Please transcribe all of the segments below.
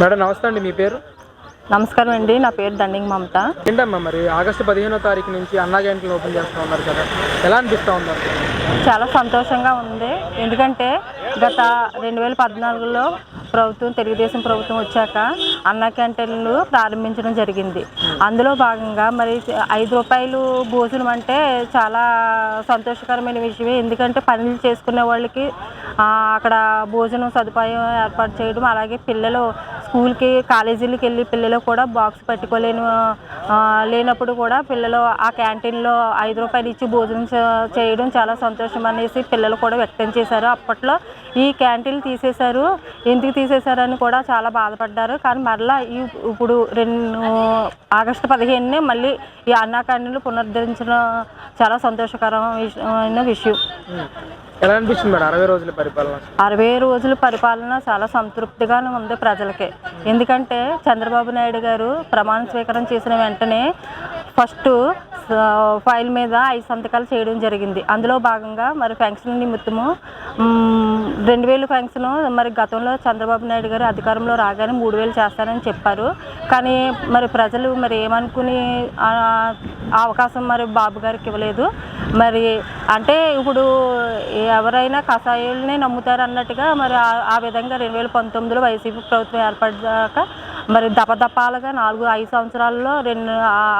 Madam నమస్తే అండి మీ పేరు? నమస్కారం అండి నా పేరు దండింగ్ మమత. ఏంటమ్మా మరి ఆగస్టు పదిహేనో తారీఖు నుంచి అన్నా క్యాంటీన్లు ఓపెన్ చేస్తూ ఉన్నారు కదా ఎలా అనిపిస్తూ ఉన్నారు? చాలా సంతోషంగా ఉంది. ఎందుకంటే గత రెండు వేల పద్నాలుగులో ప్రభుత్వం తెలుగుదేశం ప్రభుత్వం వచ్చాక అన్న క్యాంటీన్లు ప్రారంభించడం జరిగింది. అందులో భాగంగా మరి ఐదు రూపాయలు భోజనం అంటే చాలా సంతోషకరమైన విషయమే. ఎందుకంటే పనులు చేసుకునే వాళ్ళకి అక్కడ భోజనం సదుపాయం ఏర్పాటు చేయడం అలాగే పిల్లలు స్కూల్కి కాలేజీలకి వెళ్ళి పిల్లలు కూడా బాక్స్ పట్టుకోలేని లేనప్పుడు కూడా పిల్లలు ఆ క్యాంటీన్లో ఐదు రూపాయలు ఇచ్చి భోజనం చేయడం చాలా సంతోషం అనేసి పిల్లలు కూడా వ్యక్తం చేశారు. అప్పట్లో ఈ క్యాంటీన్లు తీసేశారు. ఎందుకు తీసేశారని కూడా చాలా బాధపడ్డారు. కానీ మరలా ఈ ఇప్పుడు రెండు ఆగస్టు పదిహేనునే మళ్ళీ ఈ అన్నా క్యాంటీన్లు పునరుద్ధరించడం చాలా సంతోషకరమైన విషయం. ఎలా అనిపిస్తుంది మేడం? అరవై రోజుల పరిపాలన? అరవై రోజుల పరిపాలన చాలా సంతృప్తిగానే ఉంది ప్రజలకి. ఎందుకంటే చంద్రబాబు నాయుడు గారు ప్రమాణ స్వీకారం చేసిన వెంటనే ఫస్ట్ ఫైల్ మీద ఐదు సంతకాలు చేయడం జరిగింది. అందులో భాగంగా మరి పెన్షన్ నిమిత్తము రెండు వేలు పెన్షన్ మరి గతంలో చంద్రబాబు నాయుడు గారు అధికారంలో రాగానే మూడు వేలు చేస్తారని చెప్పారు. కానీ మరి ప్రజలు మరి ఏమనుకుని అవకాశం మరి బాబు గారికి ఇవ్వలేదు. మరి అంటే ఇప్పుడు ఎవరైనా కషాయాలనే నమ్ముతారు అన్నట్టుగా మరి ఆ- ఆ విధంగా రెండు వేల పంతొమ్మిదిలో వైసీపీ ప్రభుత్వం ఏర్పడ్డాక మరి దపదపాలుగా నాలుగు ఐదు సంవత్సరాల్లో రెండు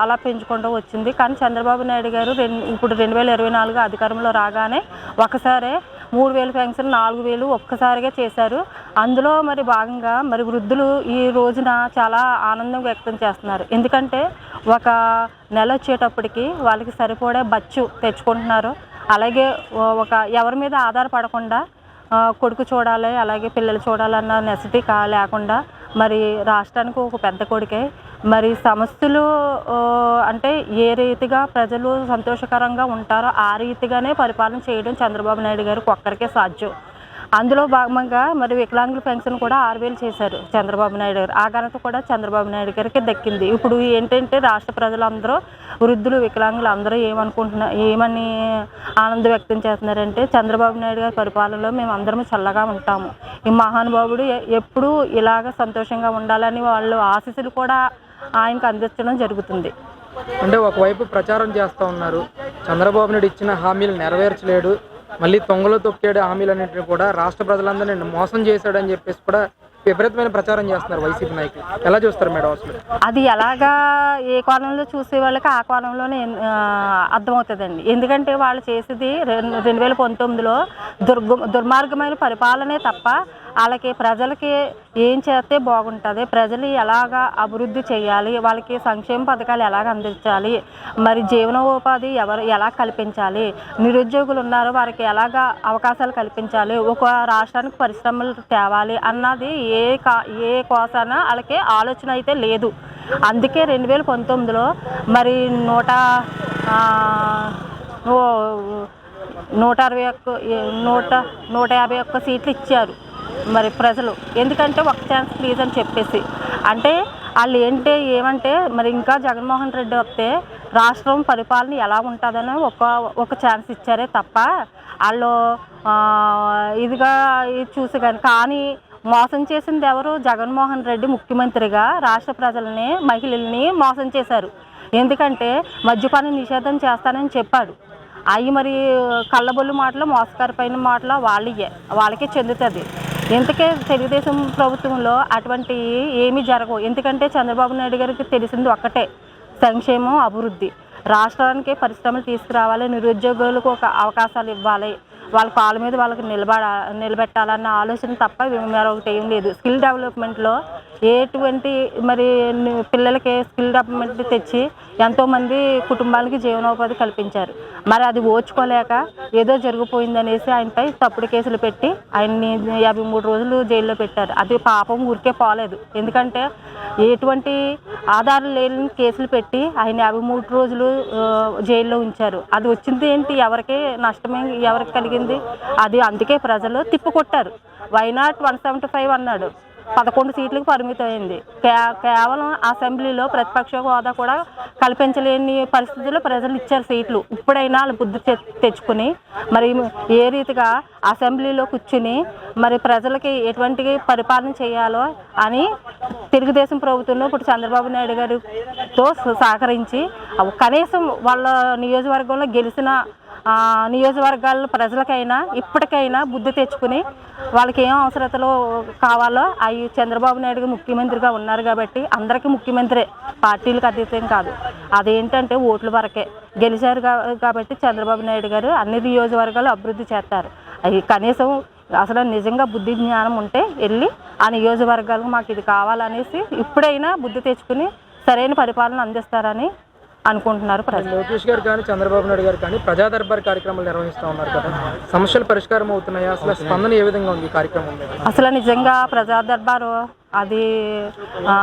అలా పెంచుకుంటూ వచ్చింది. కానీ చంద్రబాబు నాయుడు గారు రెండు ఇప్పుడు రెండు వేల ఇరవై నాలుగు అధికారంలో రాగానే ఒకసారి మూడు వేలు పెన్షన్ నాలుగు వేలు ఒక్కసారిగా చేశారు. అందులో మరి భాగంగా మరి వృద్ధులు ఈ రోజున చాలా ఆనందం వ్యక్తం చేస్తున్నారు. ఎందుకంటే ఒక నెల వచ్చేటప్పటికి వాళ్ళకి సరిపడే బచ్చు తెచ్చుకుంటున్నారు. అలాగే ఒక ఎవరి మీద ఆధారపడకుండా కొడుకు చూడాలి అలాగే పిల్లలు చూడాలన్న నెసిటీ కా లేకుండా మరి రాష్ట్రానికి ఒక పెద్ద కొడుకే. మరి సమస్యలు అంటే ఏ రీతిగా ప్రజలు సంతోషకరంగా ఉంటారో ఆ రీతిగానే పరిపాలన చేయడం చంద్రబాబు నాయుడు గారికి ఒక్కరికే సాధ్యం. అందులో భాగంగా మరి వికలాంగుల పెన్షన్ కూడా ఆరు వేలు చేశారు చంద్రబాబు నాయుడు గారు. ఆ ఘనత కూడా చంద్రబాబు నాయుడు గారికి దక్కింది. ఇప్పుడు ఏంటంటే రాష్ట్ర ప్రజలందరూ వృద్ధులు వికలాంగులు అందరూ ఏమనుకుంటున్నారు ఏమని ఆనందం వ్యక్తం చేస్తున్నారంటే చంద్రబాబు నాయుడు గారి పరిపాలనలో మేము అందరం చల్లగా ఉంటాము. ఈ మహానుభావుడు ఎప్పుడూ ఇలాగ సంతోషంగా ఉండాలని వాళ్ళు ఆశీస్సులు కూడా ఆయనకు అందించడం జరుగుతుంది. అంటే ఒకవైపు ప్రచారం చేస్తూ ఉన్నారు. చంద్రబాబు నాయుడు ఇచ్చిన హామీలు నెరవేర్చలేడు. మళ్ళీ తొంగలో తొక్కాడు హామీలన్నింటినీ కూడా రాష్ట్ర ప్రజలందరినీ మోసం చేశాడని చెప్పేసి కూడా విపరీతమైన ప్రచారం చేస్తున్నారు వైసీపీ నాయకులు. ఎలా చూస్తారు మేడం అసలు? అది ఎలాగా ఏ కోణంలో చూసే వాళ్ళకి ఆ కోణంలోనే అర్థమవుతుందండి. ఎందుకంటే వాళ్ళు చేసేది రెండు రెండు వేల పంతొమ్మిదిలో దుర్గ దుర్మార్గమైన పరిపాలనే తప్ప వాళ్ళకి ప్రజలకి ఏం చేస్తే బాగుంటుంది ప్రజలు ఎలాగా అభివృద్ధి చేయాలి వాళ్ళకి సంక్షేమ పథకాలు ఎలాగ అందించాలి మరి జీవనోపాధి ఎవరు ఎలా కల్పించాలి నిరుద్యోగులు ఉన్నారు వారికి ఎలాగ అవకాశాలు కల్పించాలి ఒక రాష్ట్రానికి పరిశ్రమలు తేవాలి అన్నది ఏ కా ఏ కోసాన వాళ్ళకి ఆలోచన అయితే లేదు. అందుకే రెండు వేల పంతొమ్మిదిలో మరి నూట నూట అరవై ఒక్క నూట నూట యాభై ఒక్క సీట్లు ఇచ్చారు. మరి ప్రజలు. ఎందుకంటే ఒక ఛాన్స్ ప్లీజ్ అని చెప్పేసి. అంటే వాళ్ళు ఏంటి ఏమంటే మరి ఇంకా జగన్మోహన్ రెడ్డి వస్తే రాష్ట్రం పరిపాలన ఎలా ఉంటుందని ఒక ఒక ఛాన్స్ ఇచ్చారే తప్ప వాళ్ళు ఇదిగా చూసి కానీ కానీ మోసం చేసింది ఎవరు? జగన్మోహన్ రెడ్డి ముఖ్యమంత్రిగా రాష్ట్ర ప్రజల్ని మహిళల్ని మోసం చేశారు. ఎందుకంటే మద్యపాన నిషేధం చేస్తానని చెప్పాడు. అవి మరి కళ్ళబొల్లు మాటలు మోసకారిపోయిన మాటలు వాళ్ళే వాళ్ళకే చెందుతుంది. ఇంతకే తెలుగుదేశం ప్రభుత్వంలో అటువంటి ఏమీ జరగవు. ఎందుకంటే చంద్రబాబు నాయుడు గారికి తెలిసింది ఒక్కటే సంక్షేమం అభివృద్ధి. రాష్ట్రానికి పరిశ్రమలు తీసుకురావాలి నిరుద్యోగులకు ఒక అవకాశాలు ఇవ్వాలి. వాళ్ళ కాళ్ళ మీద వాళ్ళకి నిలబడ నిలబెట్టాలన్న ఆలోచన తప్ప మరొకటి ఏం లేదు. స్కిల్ డెవలప్మెంట్లో ఎటువంటి మరి పిల్లలకి స్కిల్ డెవలప్మెంట్ తెచ్చి ఎంతోమంది కుటుంబాలకి జీవనోపాధి కల్పించారు. మరి అది ఓచుకోలేక ఏదో జరిగిపోయిందనేసి ఆయనపై తప్పుడు కేసులు పెట్టి ఆయన్ని యాభై మూడు రోజులు జైల్లో పెట్టారు. అది పాపం ఊరికే పోలేదు. ఎందుకంటే ఎటువంటి ఆధారం లేని కేసులు పెట్టి ఆయన యాభై మూడు రోజులు జైల్లో ఉంచారు. అది వచ్చింది ఏంటి? ఎవరికి నష్టమే ఎవరికి కలిగింది? అది అందుకే ప్రజలు తిప్పికొట్టారు why not one seventy five అన్నాడు. పదకొండు సీట్లకు పరిమితమైంది. కే కేవలం అసెంబ్లీలో ప్రతిపక్ష హోదా కూడా కల్పించలేని పరిస్థితుల్లో ప్రజలు ఇచ్చారు సీట్లు. ఇప్పుడైనా వాళ్ళు బుద్ధి తె- తెచ్చుకుని మరి ఏ రీతిగా అసెంబ్లీలో కూర్చుని మరి ప్రజలకి ఎటువంటి పరిపాలన చేయాలో అని తెలుగుదేశం ప్రభుత్వంలో ఇప్పుడు చంద్రబాబు నాయుడు గారితో సహకరించి కనీసం వాళ్ళ నియోజకవర్గంలో గెలిచిన నియోజకవర్గాల ప్రజలకైనా ఇప్పటికైనా బుద్ధి తెచ్చుకుని వాళ్ళకి ఏం అవసరతలు కావాలో అవి చంద్రబాబు నాయుడు ముఖ్యమంత్రిగా ఉన్నారు కాబట్టి అందరికీ ముఖ్యమంత్రి. పార్టీలకు అతీతం కాదు. అదేంటంటే ఓట్ల వరకే. గెలిచారు కాబట్టి చంద్రబాబు నాయుడు గారు అన్ని నియోజకవర్గాలు అభివృద్ధి చేస్తారు. అవి కనీసం అసలు నిజంగా బుద్ధి జ్ఞానం ఉంటే వెళ్ళి ఆ నియోజకవర్గాలకు మాకు ఇది కావాలనేసి ఇప్పుడైనా బుద్ధి తెచ్చుకుని సరైన పరిపాలన అందిస్తారని అనుకుంటున్నారు ప్రజలు. లోకేష్ గారు కానీ చంద్రబాబు నాయుడు గారు కానీ ప్రజా దర్బార్ కార్యక్రమాలు నిర్వహిస్తూ ఉన్నారు కదా. సమస్యలు పరిష్కారం అవుతున్నాయా? అసలు స్పందన ఏ విధంగా ఉంది ఈ కార్యక్రమం అసలు నిజంగా ప్రజా దర్బారు అది ఆ,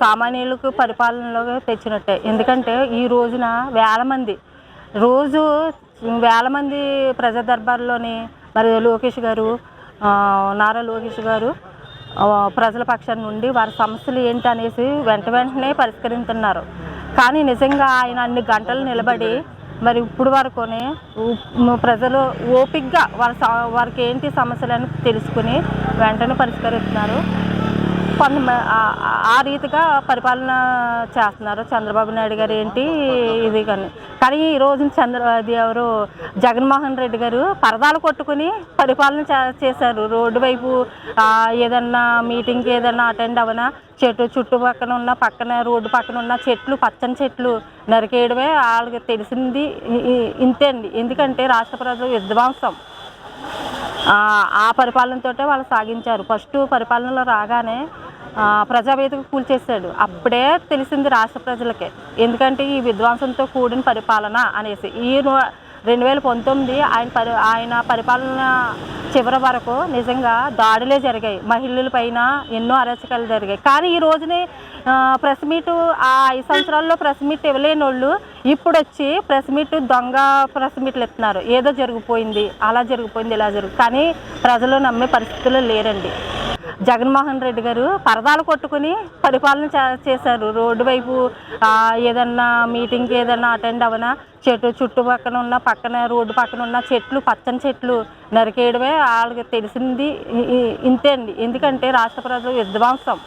సామాన్యులకు పరిపాలనలో తెచ్చినట్టే. ఎందుకంటే ఈ రోజున వేల మంది రోజు వేల మంది ప్రజా దర్బార్లోని మరి లోకేష్ గారు ఆ, నారా లోకేష్ గారు ప్రజల పక్షాన్ని నుండి వారి సమస్యలు ఏంటి అనేసి వెంట వెంటనే పరిష్కరిస్తున్నారు కానీ నిజంగా ఆయన అన్ని గంటలు నిలబడి మరి ఇప్పుడు వరకునే ప్రజలు ఓపిక్గా వారి స- వారికి ఏంటి సమస్యలను తెలుసుకుని వెంటనే పరిష్కరిస్తున్నారు. కొంత ఆ రీతిగా పరిపాలన చేస్తున్నారు. చంద్రబాబు నాయుడు గారు ఏంటి? ఇది కానీ. కానీ ఈ రోజున చంద్ర అది ఎవరు? జగన్మోహన్ రెడ్డి గారు పరదాలు కొట్టుకుని పరిపాలన చేశారు. రోడ్డు వైపు ఏదన్నా మీటింగ్కి ఏదన్నా అటెండ్ అవనా చెట్టు చుట్టుపక్కన ఉన్న పక్కన రోడ్డు పక్కన ఉన్న చెట్లు పచ్చని చెట్లు నరికేయడమే వాళ్ళకి తెలిసింది. ఇంతే అండి. ఎందుకంటే రాష్ట్ర ప్రజలు విధ్వంసం. ఆ పరిపాలనతోటే వాళ్ళు సాగించారు. ఫస్ట్ పరిపాలనలో రాగానే ప్రజావేదిక కూల్చేశాడు. అప్పుడే తెలిసింది రాష్ట్ర ప్రజలకే. ఎందుకంటే ఈ విధ్వంసంతో కూడిన పరిపాలన అనేసి. ఈ రెండు వేల పంతొమ్మిది ఆయన పరి ఆయన పరిపాలన చివరి వరకు నిజంగా దాడులే జరిగాయి. మహిళల పైన ఎన్నో అరాచకాలు జరిగాయి. కానీ ఈ రోజునే ప్రెస్ మీట్ ఆ ఐదు సంవత్సరాల్లో ప్రెస్ మీట్ ఇవ్వలేని వాళ్ళు ఇప్పుడు వచ్చి ప్రెస్ మీట్ దొంగ ప్రెస్ మీట్లు ఇస్తున్నారు ఏదో జరిగిపోయింది అలా జరిగిపోయింది ఇలా జరుగు కానీ ప్రజలు నమ్మే పరిస్థితులు లేరండి. జగన్మోహన్ రెడ్డి గారు పరదాలు కొట్టుకుని పరిపాలన చేశారు. రోడ్డు వైపు ఏదన్నా మీటింగ్కి ఏదన్నా అటెండ్ అవనా చెట్టు చుట్టుపక్కన ఉన్న పక్కన రోడ్డు పక్కన ఉన్న చెట్లు పచ్చని చెట్లు నరికేయడమే వాళ్ళకి తెలిసింది. ఇంతే అండి. ఎందుకంటే రాష్ట్ర ప్రజలు విధ్వంసం.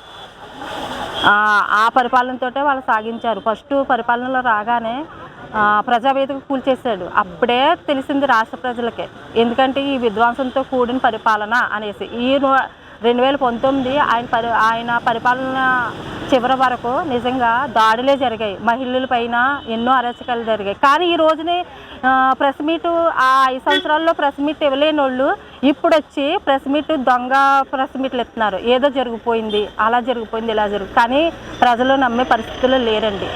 ఆ, పరిపాలనతోటే వాళ్ళు సాగించారు. ఫస్ట్ పరిపాలనలో రాగానే ప్రజావేదిక కూల్చేశాడు. అప్పుడే తెలిసింది రాష్ట్ర ప్రజలకే. ఎందుకంటే ఈ విధ్వంసంతో కూడిన పరిపాలన అనేసి. ఈ రెండు వేల పంతొమ్మిది ఆయన పరి ఆయన పరిపాలన చివరి వరకు నిజంగా దాడులే జరిగాయి. మహిళల పైన ఎన్నో అరాచకాలు జరిగాయి. కానీ ఈ రోజునే ప్రెస్ మీట్ ఆ ఐదు సంవత్సరాల్లో ప్రెస్ మీట్ ఇవ్వలేని వాళ్ళు ఇప్పుడు వచ్చి ప్రెస్ మీట్ దొంగ ప్రెస్ మీట్లు ఇస్తున్నారు ఏదో జరిగిపోయింది అలా జరిగిపోయింది ఇలా జరుగు కానీ ప్రజలు నమ్మే పరిస్థితుల్లో లేరండి.